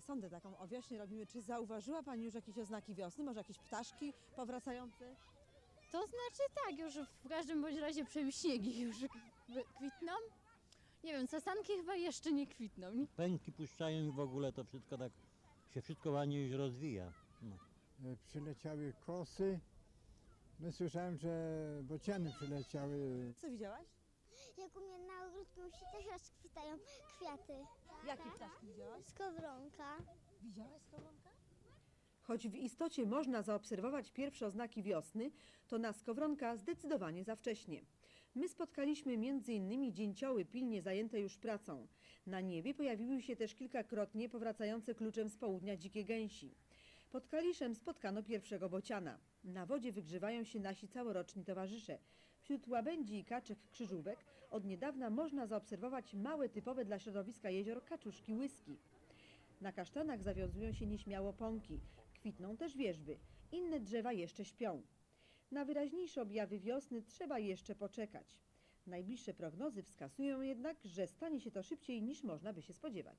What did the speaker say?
sondę taką o wiośnie robimy. Czy zauważyła Pani już jakieś oznaki wiosny? Może jakieś ptaszki powracające? To znaczy tak, już w każdym bądź razie przewiśniegi już kw- kwitną. Nie wiem, sasanki chyba jeszcze nie kwitną. Nie? pęki puszczają i w ogóle to wszystko tak się wszystko ładnie już rozwija. No. E, przyleciały kosy. No słyszałem, że bociany przyleciały. Co widziałaś? Jak u ogródku się też rozkwitają kwiaty. Jakie ptaszki widziałaś? Skowronka. Widziałaś skowronka? Choć w istocie można zaobserwować pierwsze oznaki wiosny, to na skowronka zdecydowanie za wcześnie. My spotkaliśmy m.in. dzięcioły pilnie zajęte już pracą. Na niebie pojawiły się też kilkakrotnie powracające kluczem z południa dzikie gęsi. Pod Kaliszem spotkano pierwszego bociana. Na wodzie wygrzewają się nasi całoroczni towarzysze. Wśród łabędzi i kaczek krzyżówek od niedawna można zaobserwować małe typowe dla środowiska jezior kaczuszki łyski. Na kasztanach zawiązują się nieśmiało pąki, kwitną też wierzby, inne drzewa jeszcze śpią. Na wyraźniejsze objawy wiosny trzeba jeszcze poczekać. Najbliższe prognozy wskazują jednak, że stanie się to szybciej niż można by się spodziewać.